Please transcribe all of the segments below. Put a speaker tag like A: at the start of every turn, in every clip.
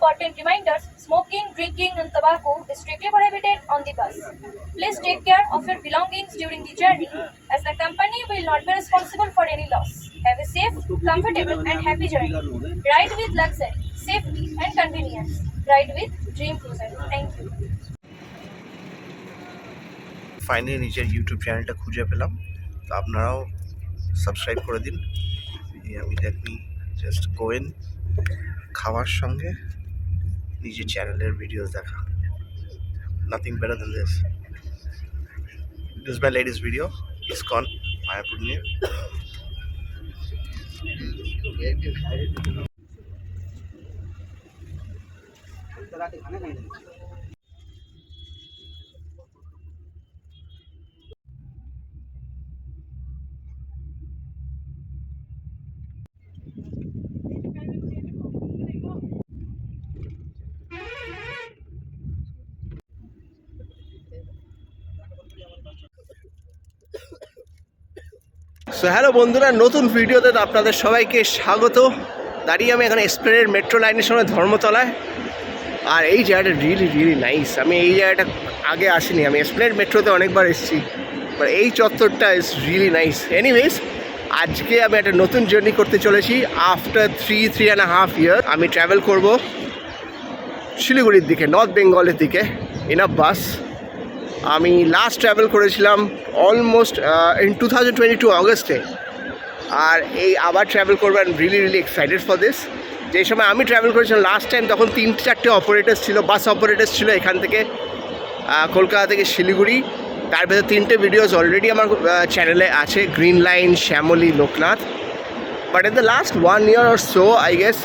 A: important reminders smoking, drinking, and tobacco is strictly prohibited on the bus. Please take care of your belongings during the journey, as the company will not be responsible for any loss. Have a safe, comfortable, and happy journey. Ride with luxury, safety, and convenience. Ride with Dream Cruiser. Thank you.
B: Finally নিজের YouTube চ্যানেলটা খুঁজে পেলাম তো আপনারাও subscribe করে দিন আমি দেখি জাস্ট গোয়েন খাওয়ার সঙ্গে নিজের চ্যানেলের ভিডিওস দেখা। Nothing better than this this my ladies video ISKCON Mayapur নিয়ে সো হ্যালো বন্ধুরা, নতুন ভিডিওতে আপনাদের সবাইকে স্বাগত। দাঁড়িয়ে আমি এখন এক্সপ্রের মেট্রো লাইনের সামনে ধর্মতলায়। আর এই জায়গাটা রিয়েলি রিয়েলি নাইস আমি এই জায়গাটা আগে আসিনি, আমি এক্সপ্লেন মেট্রোতে অনেকবার এসেছি। বাট এই চত্বরটা ইজ রিয়েলি নাইস এনিওয়েজ আজকে আমি একটা নতুন জার্নি করতে চলেছি। After three three and half year আমি ট্রাভেল করব শিলিগুড়ির দিকে নর্থ বেঙ্গলের দিকে ইন আ বাস আমি লাস্ট ট্রাভেল করেছিলাম almost in two thousand twenty two অগস্টে আর এই আবার ট্রাভেল করব and really really excited for this যে সময় আমি ট্রাভেল করেছিলাম লাস্ট টাইম তখন তিনটে চারটে অপারেটার্স ছিল বাস অপারেটার্স ছিল এখান থেকে কলকাতা থেকে শিলিগুড়ি। তার ভেতর তিনটে ভিডিওস অলরেডি আমার চ্যানেলে আছে green line Shyamoli Loknath but in the last one year or so I guess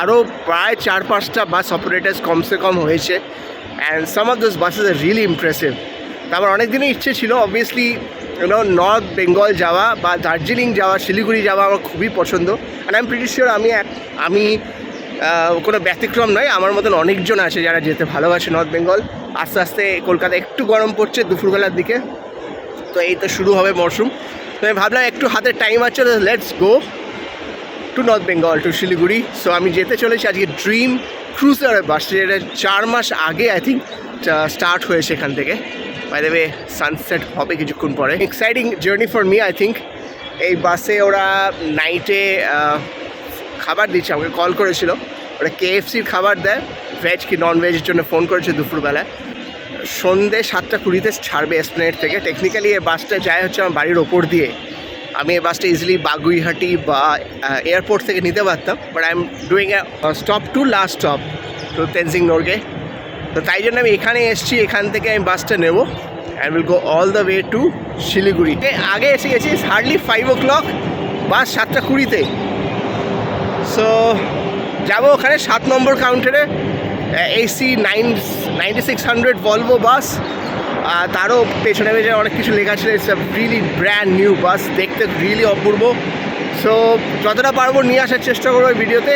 B: আরও প্রায় চার পাঁচটা বাস অপারেটার্স কমসে কম হয়েছে। And some of this buses are really impressive তা আমার অনেক দিনই ইচ্ছে ছিল অবভিয়াসলি ইউনো নর্থ বেঙ্গল যাওয়া বা দার্জিলিং যাওয়া, শিলিগুড়ি যাওয়া আমার খুবই পছন্দ। And I am pretty sure আমি এক, আমি কোনো ব্যতিক্রম নয়, আমার মতন অনেকজন আছে যারা যেতে ভালোবাসে নর্থ বেঙ্গল আস্তে আস্তে কলকাতা একটু গরম পড়ছে দুপুরবেলার দিকে। তো এই তো শুরু হবে মরশুম। তো আমি ভাবলাম একটু হাতে টাইম আছে let's go to North Bengal to Siliguri. So আমি যেতে চলেছি আজকে ড্রিম ক্রুজারের বাস যেটা চার মাস আগে আই থিঙ্ক স্টার্ট হয়েছে এখান থেকে। বাই ওয়ে সানসেট হবে কিছুক্ষণ পরে। Exciting journey for me I think এই বাসে ওরা নাইটে খাবার দিচ্ছে, আমাকে কল করেছিল। ওরা কেএফসির খাবার দেয়। ভেজ কি নন ভেজের জন্য ফোন করেছে দুপুরবেলায়। সন্ধে সাতটা কুড়িতে ছাড়বে এসপ্লেনেট থেকে। টেকনিক্যালি এই বাসটা যায় হচ্ছে আমার বাড়ির ওপর দিয়ে। আমি এই বাসটা ইজিলি বাগুইহাটি বা এয়ারপোর্ট থেকে নিতে পারতাম but I am doing stop to last stop to Tenzing Norgay তো তাই জন্য আমি এখানে এসেছি, এখান থেকে আমি বাসটা নেব and will go all the way to Siliguri. আগে এসে গেছি hardly five o'clock bus সাতটা কুড়িতে। সো যাব ওখানে সাত নম্বর কাউন্টারে AC nine ninety six hundred Volvo bus তারও পেছনে পেছনে অনেক কিছু লেখা ছিল it's really brand new bus দেখতে রিয়েলি অপূর্ব সো যতটা পারব নিয়ে আসার চেষ্টা করব ভিডিওতে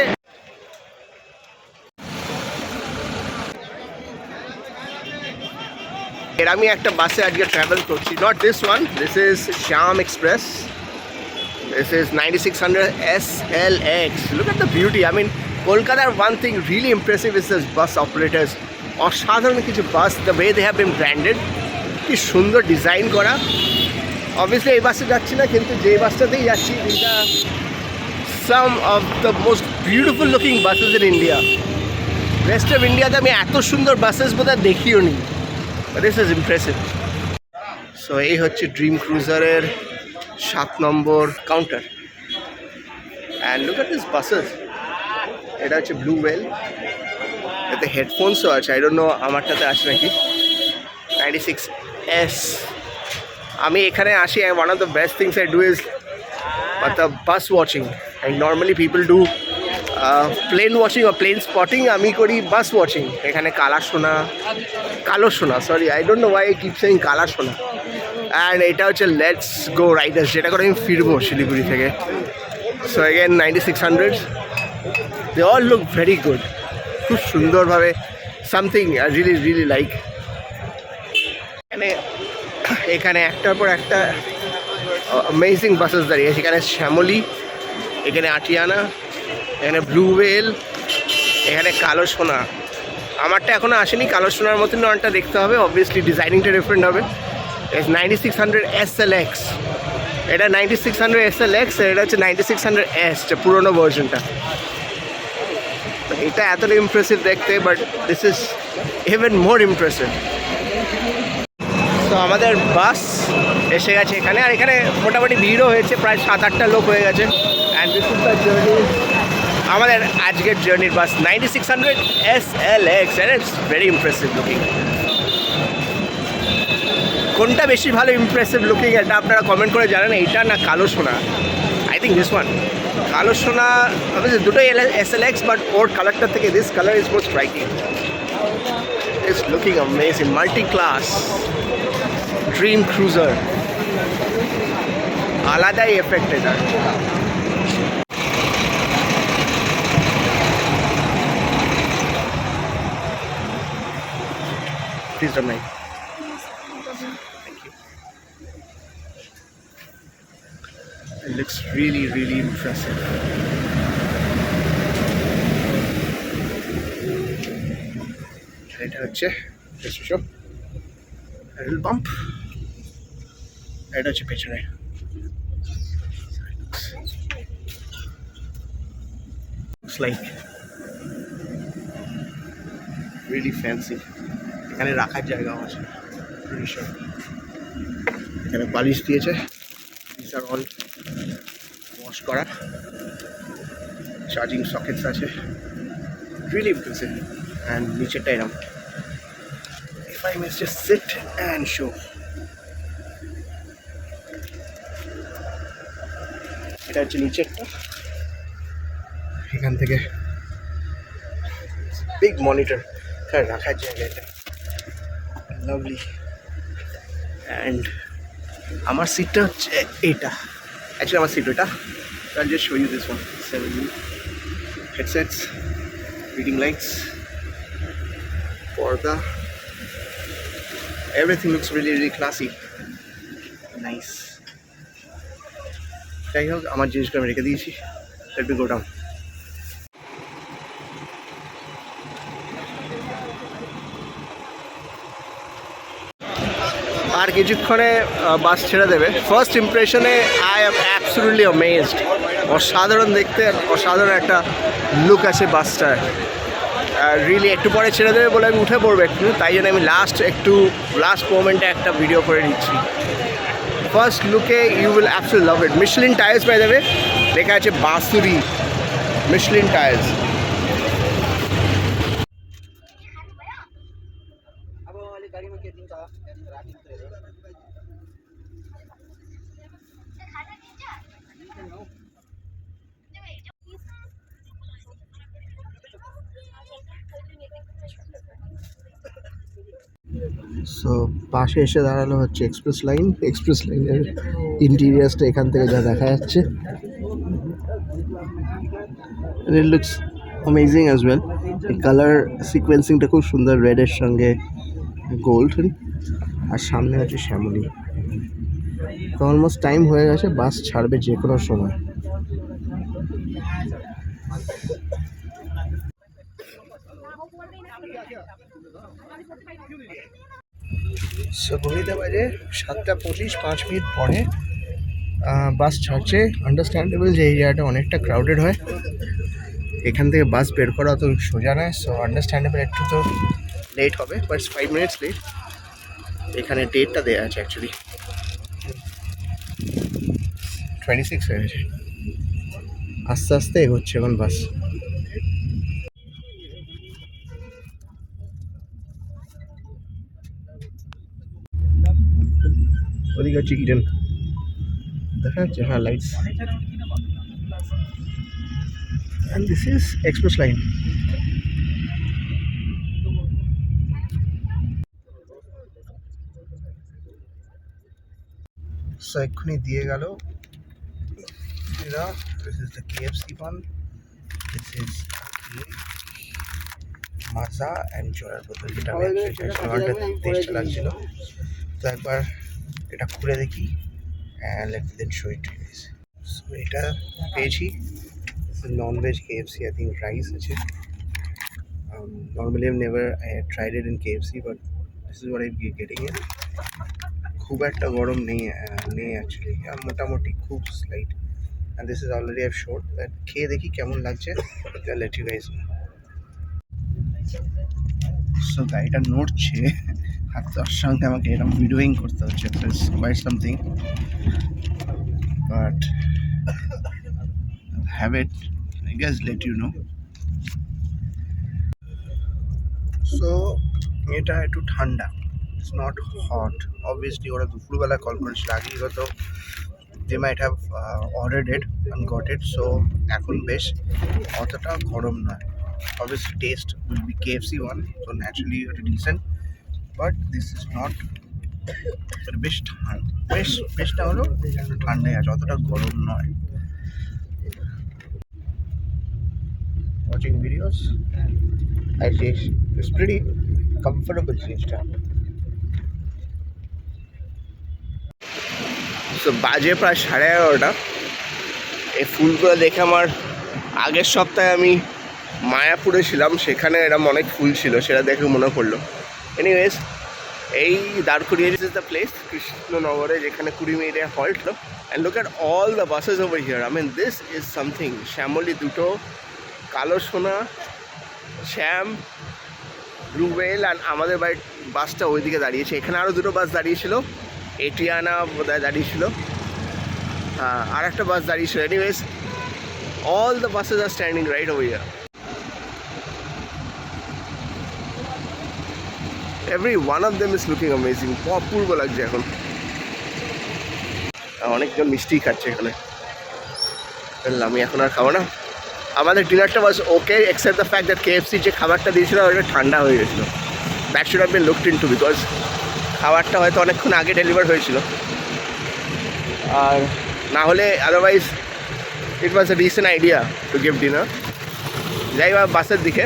B: এর আমি একটা বাসে আজকে ট্রাভেল করছি not this one this is Shyam express this This is 9600 SLX. Look at the beauty. I mean, Kolkata, one thing really impressive is this bus operators. অসাধারণ কিছু bus the way they have been branded কি সুন্দর design করা। Obviously এই বাসে যাচ্ছি না, কিন্তু যে বাসটাতেই যাচ্ছি এটা some of the most beautiful looking buses in India west of ইন্ডিয়াতে আমি এত সুন্দর বাসেস বোধহয় দেখিও নি দিস ইজ ইমপ্রেসিভ সো এই হচ্ছে ড্রিম ক্রুজারের সাত নম্বর counter and look at this buses এটা হচ্ছে ব্লু ওয়েল এতে হেডফোনসও আছে আই ডোন্ট নো আমারটাতে আছে নাকি? নাইনটি সিক্স এস আমি এখানে আসি one of the best things I do is the bus watching I normally people do plane watching বা প্লেন স্পটিং আমি করি বাস ওয়াচিং এখানে Kala Sona, Kalo Sona sorry I don't know why keep saying Kala Sona. And এটা হচ্ছে let's go Riders যেটা করে আমি ফিরবো শিলিগুড়ি থেকে। So again ninety six hundred they all look very good খুব সুন্দরভাবে something I really really like এখানে এখানে একটার পর একটা অ্যামেজিং বাসেস দাঁড়িয়ে এখানে শ্যামলী, এখানে আটিয়ানা, এখানে ব্লু ওয়েল এখানে কালো সোনা। আমারটা এখনও আসেনি, কালো সোনার মতন অনেকটা দেখতে হবে। অবভিয়াসলি ডিজাইনিংটা ডিফারেন্ট হবে। S ninety six hundred S X এটা ninety six hundred S X এটা হচ্ছে নাইনটি সিক্স হান্ড্রেড পুরোনো ভার্জনটা এটা এতটা ইমপ্রেসিভ দেখতে but this is even more impressive তো আমাদের বাস এসে গেছে এখানে। আর এখানে মোটামুটি ভিড়ও হয়েছে, প্রায় সাত আটটা লোক হয়ে গেছে। জার্নি আমাদের আজকের জার্নির bus ninety six hundred S L X and it's very impressive looking কোনটা বেশি ভালো ইমপ্রেসিভ লুকিং এটা আপনারা কমেন্ট করে জানেন। এইটা না কালো সোনা? I think this one Kalo Sona দুটোই L S L X but ওর কালারটা থেকে this colour is more striking it's looking amazing multi class dream cruiser আলাদাই এফেক্ট এটা please don't mind It looks really, really impressive. এটা হচ্ছে পেট্রোল পাম্প এটা হচ্ছে পেছনে। Looks fancy. এখানে রাখার জায়গাও আছে. এখানে বালিশ দিয়েছে। আর অল ওয়াশ করা। চার্জিং সকেটস আছে। রিয়েলি ইমপ্রেসিভ অ্যান্ড নিচেরটা এরকম I miss just seat and এটা হচ্ছে নিচেরটা এখান থেকে। বিগ মনিটর এখানে রাখার জায়গা এটা। লাভলি অ্যান্ড আমার সিটটা হচ্ছে এটা। অ্যাকচুয়ালি আমার সিট ওটা। I'll just show you this one. Seven headsets, reading lights, porta. Everything looks really, really classy. Nice. যাই হোক আমার জিনিসগুলো আমি রেখে দিয়েছি। লেট বি গো ডাউন আর কিছুক্ষণে বাস ছেড়ে দেবে। ফার্স্ট ইমপ্রেশনে আই এম অ্যাবসুলুটলি অ্যামেজড অসাধারণ দেখতে অসাধারণ একটা লুক আছে বাসটার রিয়েলি একটু পরে ছেড়ে দেবে বলে আমি উঠে পড়ব একটু, তাই জন্য আমি লাস্ট একটু লাস্ট মোমেন্টে একটা ভিডিও করে নিচ্ছি। ফার্স্ট লুকে you will absolutely love it Michelin tyres পেয়ে যাবে লেখা আছে বাঁশুরি মিশলিন টায়ার্স সো পাশে এসে দাঁড়ানো হচ্ছে এক্সপ্রেস লাইন এক্সপ্রেস লাইনের ইন্টিরিয়ার্সটা এখান থেকে যা দেখা যাচ্ছে। It looks amazing as well colour সিকোয়েন্সিংটা খুব সুন্দর রেডের সঙ্গে গোল্ড আর সামনে হচ্ছে শ্যামলি। তো অলমোস্ট টাইম হয়ে গেছে বাস ছাড়বে যে কোনো সময়। সো ঘড়িতে বাজে সাতটা পঁচিশ, পাঁচ মিনিট পরে বাস ছাড়ছে। আন্ডারস্ট্যান্ডেবল যে এই জায়গাটা অনেকটা ক্রাউডেড হয়। এখান থেকে বাস বের করা তো সোজা নয়। সো আন্ডারস্ট্যান্ডেবল একটু তো লেট হবে বাট ফাইভ মিনিটস লেট এখানে ডেটটা দেওয়া আছে অ্যাকচুয়ালি টোয়েন্টি সিক্স হয়ে গেছে। আস্তে আস্তে এগোচ্ছে এখন বাস ওদিকে হচ্ছে ইডেন। দেখা যাচ্ছে হ্যাঁ lights and this is express line so এক্ষুনি দিয়ে গেল। This is the KFC one this is Maaza and জলের বোতল যেটা আমি চাইছিলাম টেস্ট লাগছিল। তো একবার এটা খুলে দেখি and let then show it so এটা পেয়েছি। Non veg KFC I think rice আছে। Normally, I've never uh, tried it in KFC, but this is what I'm ge- getting it. খুব একটা গরম নেই আহ, নেই অ্যাকচুয়ালি মোটামুটি খুব slight and this is already I've shore but খেয়ে দেখি কেমন লাগছে। লেট ইউ গাইস সো গাড়িটা নড়ছে। আর তার সঙ্গে আমাকে এরকম ভিডিওইং করতে হচ্ছে quite something but have it I guess let you know so এটা একটু ঠান্ডা। ইটস নট হট অবভিয়াসলি ওরা দুপুরবেলা কল করেছিল আগেই হয়তো they might have ordered it and got it so এখন বেশ অতটা গরম নয়। Obviously taste will be KFC one, so naturally it's decent. This is not মানে বেশ ঠান্ডা। বেশ বেশটা হলো একটু ঠান্ডাই আছে, অতটা গরম নয়। Watching videos? I say it's pretty comfortable জিনিসটা সো বাজে প্রায় সাড়ে এগারোটা। এই ফুলগুলো দেখে আমার আগের সপ্তাহে আমি মায়াপুরে ছিলাম, সেখানে এরকম অনেক ফুল ছিল, সেটা দেখে মনে পড়ল। এনিওয়েজ এই দাঁড়কুড়িয়ে ইজ দ্য প্লেস কৃষ্ণনগরে যেখানে কুড়ি মিনিটে halt and look at all the buses over here I mean this is something Shyamoli দুটো, কালো সোনা শ্যাম ব্লুওয়েল অ্যান্ড আমাদের বাড়ির বাসটা ওইদিকে দাঁড়িয়েছে। এখানে আরও দুটো বাস দাঁড়িয়েছিল। এটিয়ানা বোধহয় দাঁড়িয়েছিল। আর একটা বাস দাঁড়িয়েছিল। Anyways all the buses are standing right over here. Every one of them is looking amazing. অপূর্ব লাগছে এখন। অনেকজন মিষ্টি খাচ্ছে এখানে। আমি এখন আর খাব না। আমাদের ডিনারটা bus okay except the fact that KFC যে খাবারটা দিয়েছিল, ওটা ঠান্ডা হয়ে গেছিল। That should have been looked into because খাবারটা হয়তো অনেকক্ষণ আগে ডেলিভার হয়েছিল। আর না হলে otherwise it was a recent idea to give dinner যাই বাসের দিকে।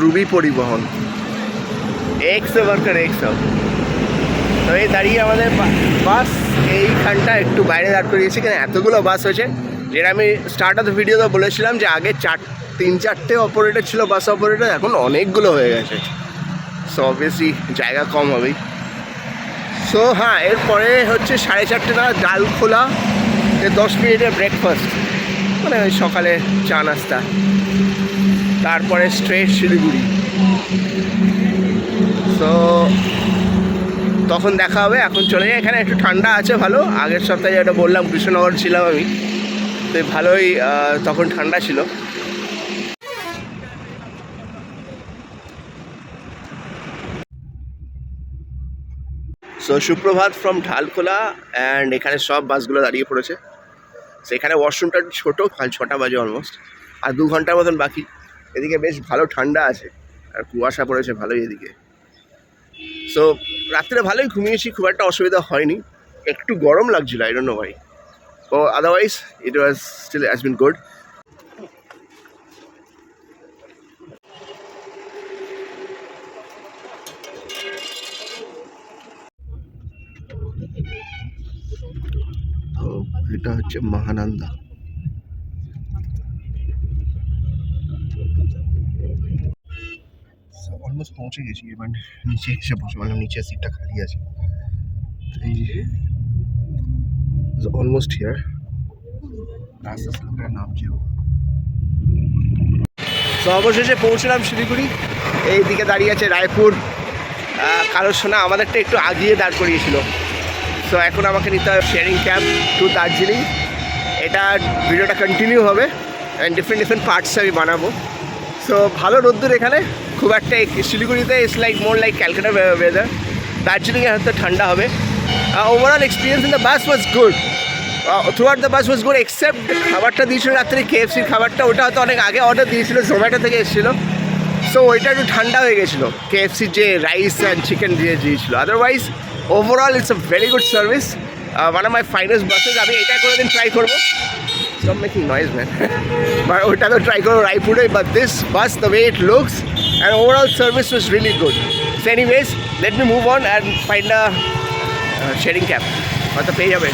B: রুবি পরিবহন। এক্স ওয়ার্কার এক্স তো এই দাঁড়িয়ে আমাদের বাস এইখানটা একটু বাইরে দাঁড় করিয়েছি কেন এতগুলো বাস হয়েছে? যেটা আমি স্টার্ট অফ ভিডিওতে বলেছিলাম যে আগে চার তিন চারটে অপারেটর ছিল বাস অপারেটর এখন অনেকগুলো হয়ে গেছে। সো অবভিয়াসলি জায়গা কম হবেই। সো হ্যাঁ এরপরে হচ্ছে সাড়ে চারটে নাগাদ ডাল খোলা দশ মিনিটের ব্রেকফাস্ট মানে ওই সকালে চা নাস্তা। তারপরে স্ট্রেট শিলিগুড়ি। সো তখন দেখা হবে, এখন চলে যাই। এখানে একটু ঠান্ডা আছে ভালো, আগের সপ্তাহে যেটা বললাম, কৃষ্ণনগর ছিলাম আমি। তো ভালোই তখন ঠান্ডা ছিল। সো সুপ্রভাত ফ্রম ঢালখোলা অ্যান্ড এখানে সব বাসগুলো দাঁড়িয়ে পড়েছে। সেখানে ওয়াশরুমটা একটু ছোটো ছটা বাজে অলমোস্ট আর দু ঘণ্টার মতন বাকি। এদিকে বেশ ভালো ঠান্ডা আছে। আর কুয়াশা পড়েছে ভালোই এদিকে। সো রাত্রে ভালোই ঘুমিয়েছি, খুব একটা অসুবিধা হয়নি। একটু গরম লাগছিল I don't know why oh otherwise it was still has been good এটা হচ্ছে মহানন্দা। অলমোস্ট পৌঁছে গেছি এবার নিচে এসে বসে মানে নিচের সিটটা খালি আছে। এই যে অলমোস্ট হিয়ার আস্তে লোকেরা নামছে তো অবশেষে পৌঁছলাম শিলিগুড়ি। এই দিকে দাঁড়িয়ে আছে রায়পুর। আহ, কারও শোনা আমাদেরটা একটু আগিয়ে দাঁড় করিয়েছিল। সো এখন আমাকে নিতে হবে শেয়ারিং ক্যাব টু দার্জিলিং এটা ভিডিওটা কন্টিনিউ হবে অ্যান্ড ডিফারেন্ট ডিফারেন্ট পার্টস আমি বানাবো। সো ভালো রোদ্দুর এখানে। খুব একটা শিলিগুড়িতে it's like more like Calcutta weather দার্জিলিংয়ে হয়তো ঠান্ডা হবে। Overall experience in the bus was good throughout the bus was good except খাবারটা দিয়েছিল রাত্রে কেএফসির খাবারটা। ওটা হয়তো অনেক আগে অর্ডার দিয়েছিল জোম্যাটো থেকে এসেছিল। সো ওইটা একটু ঠান্ডা হয়ে গেছিল। কেএফসির যে রাইস অ্যান্ড চিকেন দিয়ে দিয়েছিলো। Otherwise overall it's a very good service one of my finest buses আমি এটা কোনোদিন ট্রাই করব। Stop making noise, man but ওটা তো ট্রাই করব রায়পুরে but this bus the way it looks and overall service was really good so anyways let me move on and find a sharing cab হয়তো পেয়ে যাবে